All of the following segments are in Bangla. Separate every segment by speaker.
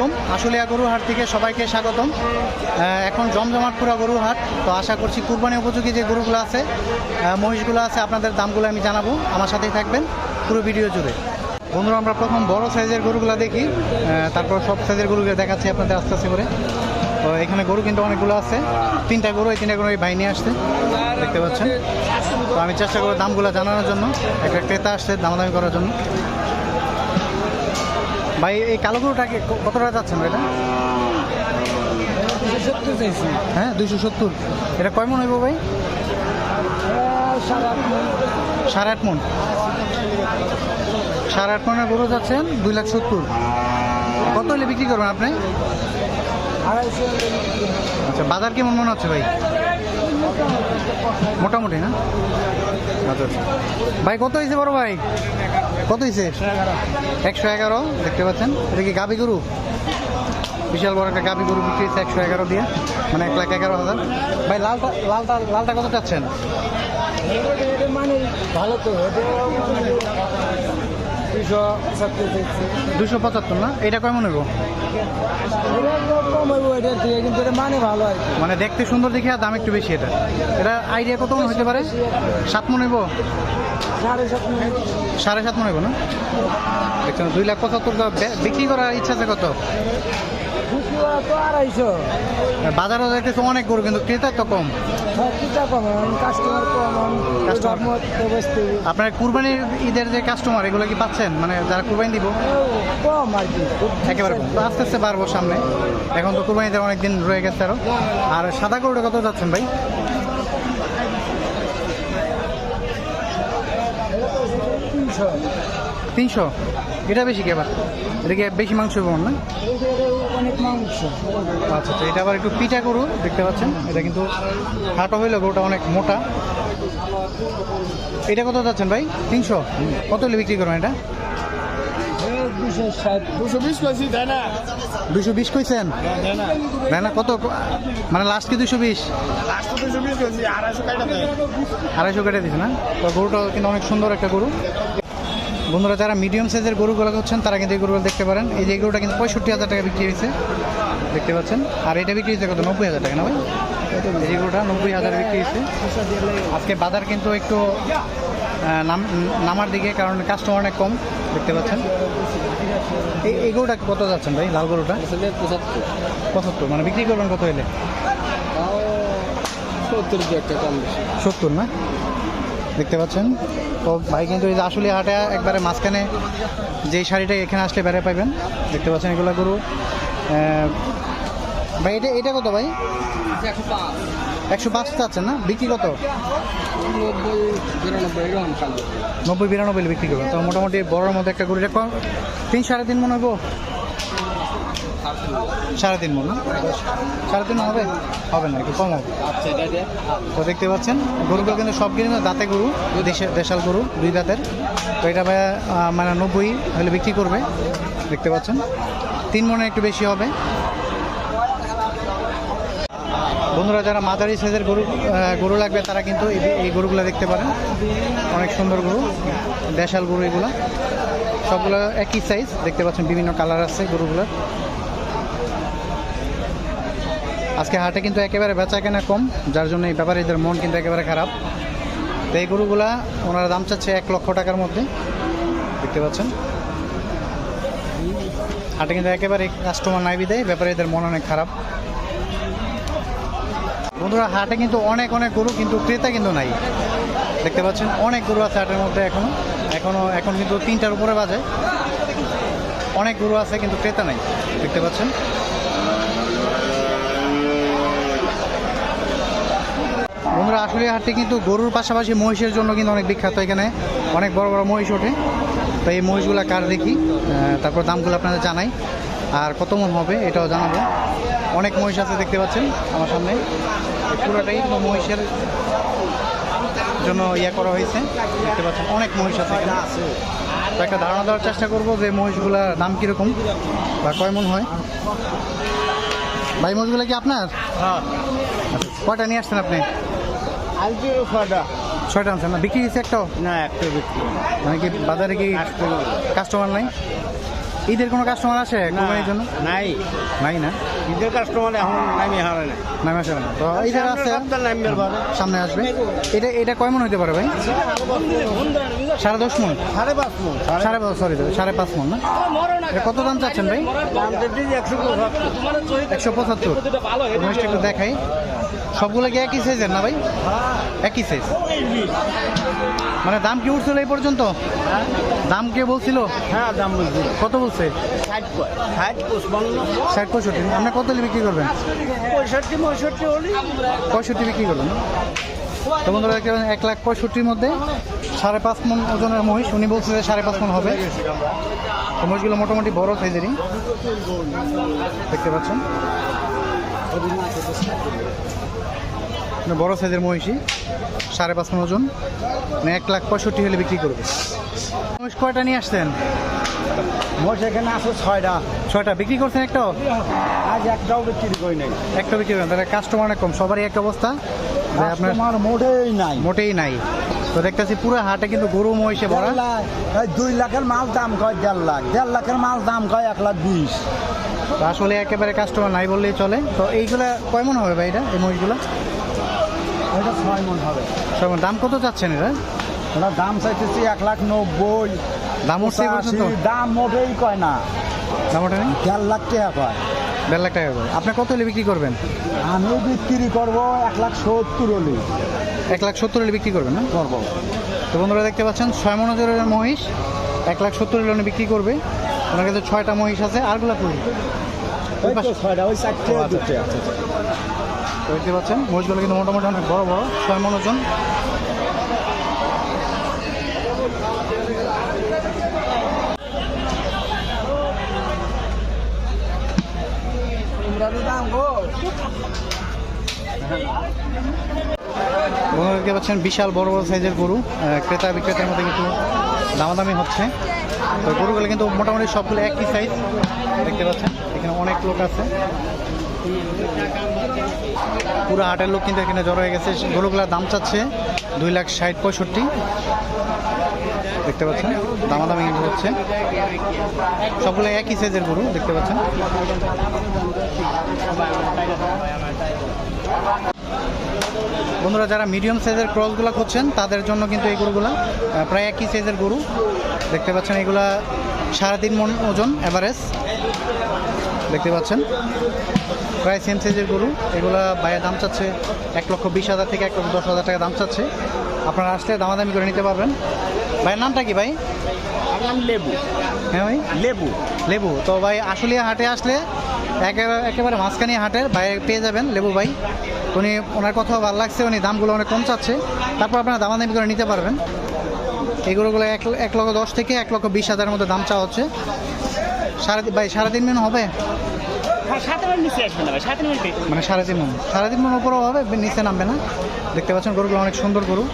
Speaker 1: আলাইকুম আশুলিয়া গরু হাট থেকে সবাইকে স্বাগতম। এখন জমজমাট পুরা গরু হাট তো আশা করছি কুরবানি উপযোগী যে গরুগুলো আছে মহিষগুলো আছে, আপনাদের দামগুলো আমি জানাব। আমার সাথেই থাকবেন পুরো ভিডিও জুড়ে। বন্ধুরা, আমরা প্রথম বড় সাইজের গরুগুলো দেখি। তারপর সব সাইজের গরুগুলো দেখাচ্ছি আপনাদের আস্তে আস্তে করে। তো এখানে গরু কিন্তু অনেকগুলো আছে। তিনটা গরু, এই তিনটা গরু এই ভাই নিয়ে আসছে। দেখতে পাচ্ছেন? তো আমি চেষ্টা করব দামগুলো জানানোর জন্য। একটা ক্রেতা আসছে দামাদামি করার জন্য। ভাই এই কালো গরুটাকে কত টাকা যাচ্ছেন ভাই এটা?
Speaker 2: সত্তর চাইছি।
Speaker 1: হ্যাঁ দুইশো সত্তর। এটা কয় মন হইব ভাই?
Speaker 2: সাড়ে আট
Speaker 1: মন। সাড়ে আট মনের গরু যাচ্ছেন দুই লাখ সত্তর। কত হলে বিক্রি করবেন আপনি? আচ্ছা বাজার কেমন মনে হচ্ছে ভাই? মোটামুটি, না? আচ্ছা আচ্ছা। ভাই, কত হয়েছে বড় ভাই? কত হয়েছে একশো এগারো, দেখতে পাচ্ছেন? এটা কি গাবি গরু? বিশাল বড় একটা গাবি গরু বিক্রি হচ্ছে একশো এগারো দিয়ে মানে এক লাখ এগারো হাজার। ভাই, লালটা লালটা লালটা কত চাচ্ছেন?
Speaker 2: ভালো তো দুশো
Speaker 1: দুশো পঁচাত্তর না? এটা কয় মনে হইব?
Speaker 2: মানে
Speaker 1: দেখতে সুন্দর দেখে আর দাম একটু বেশি এটা। এটা আইডিয়া কত মনে হতে পারে? সাত মনে হইব?
Speaker 2: সাড়ে সাত।
Speaker 1: মনে হইব না? দেখছেন দুই লাখ পঁচাত্তর বিক্রি করার ইচ্ছা আছে কত? বাজারও দেখতেছে অনেক গরু কিন্তু ক্রেতা তো কম।
Speaker 2: কম কাস্টমার কম বসতে
Speaker 1: আপনার কুরবানির ঈদের যে কাস্টমার এগুলো কি পাচ্ছেন? মানে যারা কুরবানি দিব?
Speaker 2: কম আর কি
Speaker 1: একেবারে কম। তো আস্তে আস্তে বাড়বো সামনে। এখন তো কুরবানিতে অনেক দিন রয়ে গেছে আরও। আর সাদা গরুটা কত যাচ্ছেন ভাই?
Speaker 2: তিনশো।
Speaker 1: এটা বেশি কি আবার? এটা কি বেশি মাংস হইব না?
Speaker 2: অনেক মাংস।
Speaker 1: আচ্ছা আচ্ছা এটা আবার একটু পিঠা গরু দেখতে পাচ্ছেন? এটা কিন্তু খাটো হইলে গরুটা অনেক মোটা। এটা কত যাচ্ছেন ভাই? তিনশো? কত হলে বিক্রি করবেন এটা?
Speaker 2: দুশো বিশ কেজি
Speaker 1: দুশো বিশ কইছেন?
Speaker 2: না।
Speaker 1: না কত? মানে লাস্ট কি দুশো বিশ?
Speaker 2: আড়াইশো কাটা
Speaker 1: আড়াইশো কেটে দিছে না? তো গরুটা কিন্তু অনেক সুন্দর একটা গরু। বন্ধুরা যারা মিডিয়াম সাইজের গরুগুলো হচ্ছেন তারা কিন্তু এই গরুগুলো দেখতে পারেন। এই যে গরুটা কিন্তু পঁয়ষট্টি হাজার টাকা বিক্রি হয়েছে। দেখতে পাচ্ছেন? আর এটা বিক্রি হয়েছে কত? নব্বই হাজার টাকা না ভাই? এই গরুটা নব্বই হাজার বিক্রি হয়েছে। আজকে বাজার কিন্তু একটু নাম নামার দিকে কারণ কাস্টমার অনেক কম দেখতে পাচ্ছেন? এই এই গরুটা কত যাচ্ছেন ভাই? লাল গরুটা?
Speaker 2: পঁচাত্তর।
Speaker 1: পঁচাত্তর মানে বিক্রি করবেন কত হলে
Speaker 2: সত্তর
Speaker 1: সত্তর না? দেখতে পাচ্ছেন? তো ভাই কিন্তু এই যে আসলে হাটে একবারে মাঝখানে যেই শাড়িটা এখানে আসলে বেড়ে পাইবেন দেখতে পাচ্ছেন এগুলো গরু। ভাই, এটা এটা কত ভাই?
Speaker 2: একশো পাঁচ
Speaker 1: চাচ্ছেন না? বিক্রি কত?
Speaker 2: নব্বই বিরানব্বই
Speaker 1: বিক্রি করবেন তো মোটামুটি বড়োর মধ্যে একটা গরু। এটা তিন সাড়ে তিন মনে হব সাড়ে তিন মন সাড়ে তিন হবে? হবে না একটু কম হবে।
Speaker 2: আচ্ছা
Speaker 1: তো দেখতে পাচ্ছেন গরুগুলো কিন্তু সব কিন্তু দাঁতে গরু দেশে দেশাল গরু দুই দাঁতের। তো এটা ভাই মানে নব্বই হলে বিক্রি করবে দেখতে পাচ্ছেন। তিন মনে একটু বেশি হবে। বন্ধুরা যারা মাদারি সাইজের গরু গরু লাগবে তারা কিন্তু এই- এই গরুগুলো দেখতে পারেন। অনেক সুন্দর গরু দেশাল গরু এগুলো। সবগুলো একই সাইজ দেখতে পাচ্ছেন বিভিন্ন কালার আছে গরুগুলোর। আজকে হাটে কিন্তু একেবারে বেচা কেনা কম, যার জন্য এই ব্যাপারীদের মন কিন্তু একেবারে খারাপ। তো এই গরুগুলা ওনারা দাম চাচ্ছে এক লক্ষ টাকার মধ্যে। দেখতে পাচ্ছেন? হাটে কিন্তু একেবারে কাস্টমার নাই বিদায়, ব্যাপারীদের মন অনেক খারাপ। বন্ধুরা, হাটে কিন্তু অনেক অনেক গরু কিন্তু ক্রেতা কিন্তু নাই। দেখতে পাচ্ছেন, অনেক গরু আছে হাটের মধ্যে এখনও। এখনও, এখন কিন্তু তিনটার উপরে বাজে। অনেক গরু আছে কিন্তু ক্রেতা নাই। দেখতে পাচ্ছেন? বন্ধুরা আসলে হাটটি কিন্তু গরুর পাশাপাশি মহিষের জন্য কিন্তু অনেক বিখ্যাত এখানে। অনেক বড় বড় মহিষ ওঠে। তো এই মহিষগুলো কার দেখি? তারপর দামগুলো আপনাদের জানাই। আর কত মন হবে এটাও জানাব। অনেক মহিষ আছে দেখতে পাচ্ছেন আমার সামনে। পুরোটাই মহিষের জন্য ইয়ে করা হয়েছে। দেখতে পাচ্ছেন অনেক মহিষ আছে। তো একটা ধারণা দেওয়ার চেষ্টা করব যে মহিষগুলার দাম কীরকম বা কয় মন হয়। ভাই মহিষগুলো কি আপনার?
Speaker 2: হ্যাঁ।
Speaker 1: কয়টা নিয়ে আসছেন আপনি? ছয়টা। আনছেন না? বিক্রি হয়েছে একটাও?
Speaker 2: না একটা বিক্রি
Speaker 1: মানে কি বাজারে কি কাস্টমার নাই? ঈদের কোনো কাস্টমার আসে কোরবানির জন্য?
Speaker 3: নাই।
Speaker 1: নাই না?
Speaker 3: ঈদের কাস্টমার এখন নামি হারে না।
Speaker 1: নামে আসে না। তো ঈদের আছে সামনে আসবে। এটা এটা কয় মন হইতে পারে ভাই? সাড়ে দশ মন।
Speaker 3: সাড়ে পাঁচ মন।
Speaker 1: সাড়ে পাঁচ সরি সাড়ে পাঁচ মন না? এটা কত দাম চাচ্ছেন ভাই?
Speaker 3: একশো পঁচাত্তর।
Speaker 1: একটু দেখাই। সবগুলো কি একই সাইজের না ভাই? একই সাইজ মানে দাম কি উঠছিল এই পর্যন্ত? দাম কে বলছিল?
Speaker 3: হ্যাঁ দাম বলছি
Speaker 1: কত বলছে?
Speaker 3: ষাট
Speaker 1: পঁয়ষট্টি। আপনি কত বিক্রি করবেন?
Speaker 3: পঁয়ষট্টি পঁয়ষট্টি হলি
Speaker 1: পঁয়ষট্টি বিক্রি করবেন তো বন্ধুরা দেখতে এক লাখ পঁয়ষট্টির মধ্যে সাড়ে পাঁচ মন ওজনের মহিষ। উনি বলছে যে সাড়ে পাঁচ মন হবে। তো মহিষগুলো মোটামুটি বড় সাইজেরই। দেখতে পাচ্ছেন। মানে বড় সাইজের মহিষই সাড়ে পাঁচ মন ওজন মানে এক লাখ পঁয়ষট্টি হলে বিক্রি করবে। মহিষ কয়টা নিয়ে আসতেন
Speaker 3: মোট এখানে আছে ছয়টা।
Speaker 1: ছয়টা। বিক্রি করছেন একটাও
Speaker 3: আজ একটাও বিক্রি করি নাই।
Speaker 1: একটা বিক্রি করেন তাহলে কাস্টমার অনেক কম। সবারই এক অবস্থা? আপনার
Speaker 3: মোটেই নাই।
Speaker 1: মোটেই নাই। তো দেখতেছি পুরো হাটে কিন্তু গরু মহিষে ভরা।
Speaker 3: দুই লাখের মাল দাম কয় দেড় লাখ? দেড় লাখের মাল দাম কয় এক লাখ বিশ?
Speaker 1: আসলে একেবারে কাস্টমার নাই বললেই চলে। তো এইগুলা কেমন হবে ভাই এটা এই মহিষগুলো?
Speaker 3: এটা ছয় মন হবে।
Speaker 1: সব দাম কত চাচ্ছেন এটা
Speaker 3: ওরা দাম চাইতেছি এক লাখ নব্বই।
Speaker 1: দাম উঠছে
Speaker 3: দাম মোটেই কয় না।
Speaker 1: দাম ওঠে নেই?
Speaker 3: দেড় লাখ টাকা কয়।
Speaker 1: দেড় লাখ টাকা করে আপনি কত হলে বিক্রি করবেন?
Speaker 3: আমি বিক্রি করব এক লাখ সত্তর হলি।
Speaker 1: এক লাখ সত্তর হলে বিক্রি করবেন না?
Speaker 3: করব।
Speaker 1: তো বন্ধুরা দেখতে পাচ্ছেন ছয় মনোজরের মহিষ এক লাখ সত্তর হলে বিক্রি করবে। ওনার কাছে ছয়টা মহিষ আছে আরগুলা করি
Speaker 3: ছয়টা ওই চারটে
Speaker 1: দেখতে পাচ্ছেন মহিষগুলো কিন্তু মোটামুটি অনেক বড় বড়, ছয় মন বন্ধুরা দেখতে পাচ্ছেন, বিশাল বড় বড় সাইজের গরু ক্রেতা বিক্রেতার মধ্যে কিন্তু দামাদামি হচ্ছে। তো গরুগুলো কিন্তু মোটামুটি সবগুলো একই সাইজ দেখতে পাচ্ছেন, এখানে অনেক লোক আছে। পুরো হাটের লোক কিন্তু এখানে জড়ো হয়ে গেছে। গরুগুলোর দাম চাচ্ছে দুই লাখ ষাট, পঁয়ষট্টি। দেখতে পাচ্ছেন? দামাদামি কিন্তু হচ্ছে। সবগুলো একই সাইজের গরু, দেখতে পাচ্ছেন? বন্ধুরা, যারা মিডিয়াম সাইজের ক্রসগুলো খুঁজছেন, তাদের জন্য কিন্তু এই গরুগুলা প্রায় একই সাইজের গরু। দেখতে পাচ্ছেন, এগুলা সাড়ে তিন মন ওজন অ্যাভারেজ দেখতে পাচ্ছেন। প্রায় সেম সাইজের গরু। এগুলা বাইরের দাম চাচ্ছে এক লক্ষ বিশ হাজার থেকে এক লক্ষ দশ হাজার টাকা দাম চাচ্ছে। আপনারা আসলে দামাদামি করে নিতে পারবেন। ভাইয়ের নামটা কি ভাই?
Speaker 3: আমার লেবু।
Speaker 1: হ্যাঁ ভাই?
Speaker 3: লেবু।
Speaker 1: লেবু। তো ভাই আসলে হাটে আসলে একেবারে একেবারে মাঝখানে হাটের বাইরে পেয়ে যাবেন লেবু ভাই। উনি ওনার কথা ভালো লাগছে উনি দামগুলো অনেক কম চাচ্ছে। তারপর আপনারা দামাদামি করে নিতে পারবেন। এগুলোগুলো এক এক লক্ষ দশ থেকে এক লক্ষ বিশ হাজারের মধ্যে দাম চাওয়া হচ্ছে। সাড়ে তিন- ভাই সাড়ে তিন মিন হবে?
Speaker 4: হ্যাঁ
Speaker 1: মানে সাড়ে তিন মন সাড়ে তিন মন উপরেও হবে নিচে নামবে না। দেখতে পাচ্ছেন গরুগুলো অনেক সুন্দর গরু।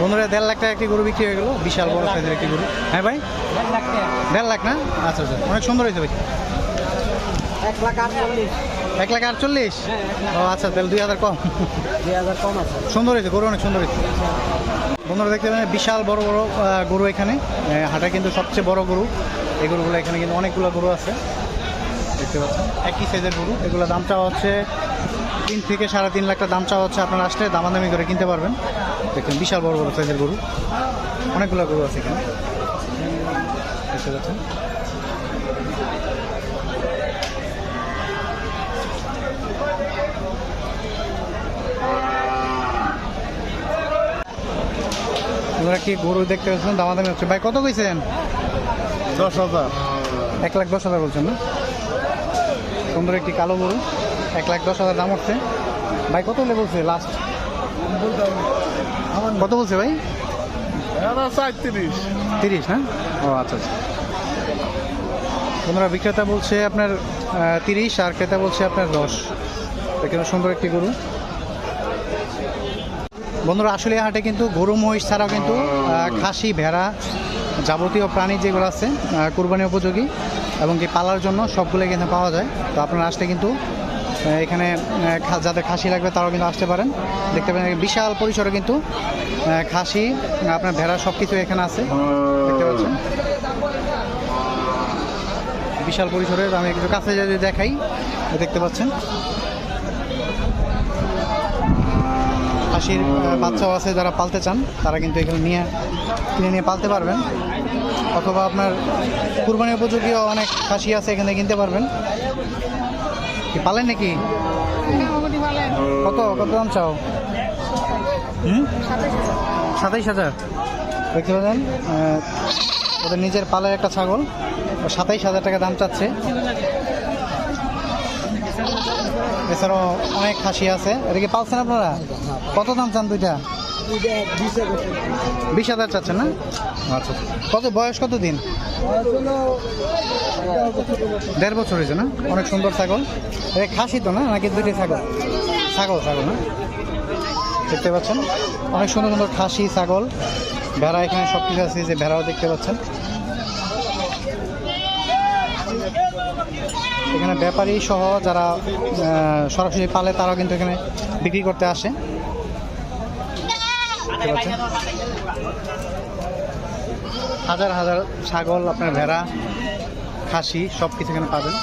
Speaker 1: বন্ধুরা দেড় লাখ টাকা একটি গরু বিক্রি হয়ে গেল। বিশাল বড় সাইজের একটি গরু। হ্যাঁ ভাই? দেড় লাখ না? আচ্ছা আচ্ছা। অনেক সুন্দর হয়েছে ভাই।
Speaker 2: এক লাখ আটচল্লিশ।
Speaker 1: এক লাখ আটচল্লিশ? ও আচ্ছা তাহলে দুই হাজার কম।
Speaker 2: দুই হাজার কম আছে।
Speaker 1: সুন্দর হয়েছে গরু অনেক সুন্দর হয়েছে। বন্ধুরা দেখতে পাবেন বিশাল বড় বড় গরু এখানে। হাটে কিন্তু সবচেয়ে বড় গরু। এই গরুগুলো এখানে কিন্তু অনেকগুলো গরু আছে। দেখতে পাচ্ছেন একই সাইজের গরু। এগুলো দাম চাওয়া হচ্ছে তিন থেকে সাড়ে তিন লাখ টাকা দাম চাওয়া হচ্ছে। আপনারা আসলে দামাদামি করে কিনতে পারবেন। দেখুন বিশাল বড় বড় সাইজের গরু। অনেকগুলো গরু আছে এখানে। দেখতে পাচ্ছেন। আপনারা কি গরু দেখতে পাচ্ছেন দামাদামি হচ্ছে। ভাই কত কইছেন?
Speaker 3: দশ হাজার।
Speaker 1: এক লাখ দশ হাজার বলছেন না? সুন্দর একটি কালো গরু। এক লাখ দশ হাজার দাম হচ্ছে। ভাই কত হলে বলছে লাস্ট কত বলছে ভাই?
Speaker 3: সাঁত্রিশ।
Speaker 1: তিরিশ না? ও আচ্ছা আচ্ছা। বন্ধুরা বিক্রেতা বলছে আপনার তিরিশ আর ক্রেতা বলছে আপনার দশ। এখানে সুন্দর একটি গরু। বন্ধুরা, আসলে হাটে কিন্তু গরু, মহিষ ছাড়াও কিন্তু খাসি, ভেড়া যাবতীয় প্রাণী যেগুলো আছে কুরবানি উপযোগী এবং কি পালার জন্য সবগুলো কিন্তু পাওয়া যায়। তো আপনারা আসলে কিন্তু এখানে যাদের খাসি লাগবে তারাও কিন্তু আসতে পারেন। দেখতে পারেন, বিশাল পরিসরে কিন্তু খাসি, আপনার ভেড়া সব কিছু এখানে আছে। দেখতে পাচ্ছেন? বিশাল পরিসরে, আমি একটু কাছে যদি দেখাই, দেখতে পাচ্ছেন? খাসির বাচ্চাও আছে যারা পালতে চান, তারা কিন্তু এখানে নিয়ে, কিনে নিয়ে পালতে পারবেন। অথবা আপনার কুরবানি উপযোগীও অনেক খাসি আছে, এখানে কিনতে পারবেন। কি পালেন নাকি? কত কত দাম চাও? হুম? সাতাইশ হাজার। দেখতে পাচ্ছেন ওদের নিজের পালের একটা ছাগল সাতাইশ হাজার টাকা দাম চাচ্ছে। এছাড়াও অনেক খাসি আছে। এটা কি পালছেন আপনারা? কত দাম চান দুইটা? বিশ হাজার চাচ্ছেন না? আচ্ছা। কত? বয়স কত দিন? দেড় বছর হয়েছে না? অনেক সুন্দর ছাগল। এটা খাসি তো না? নাকি দুইটাই ছাগল? ছাগল ছাগল না? দেখতে পাচ্ছেন? অনেক সুন্দর সুন্দর খাসি, ছাগল। ভেড়া এখানে সব কিছু আছে যে ভেড়াও দেখতে পাচ্ছেন। এখানে ব্যাপারী সহ যারা সরাসরি পালে তারা কিন্তু এখানে বিক্রি করতে আসে। হাজার হাজার ছাগল, আপনার ভেড়া, খাসি সব কিছু এখানে পাবেন।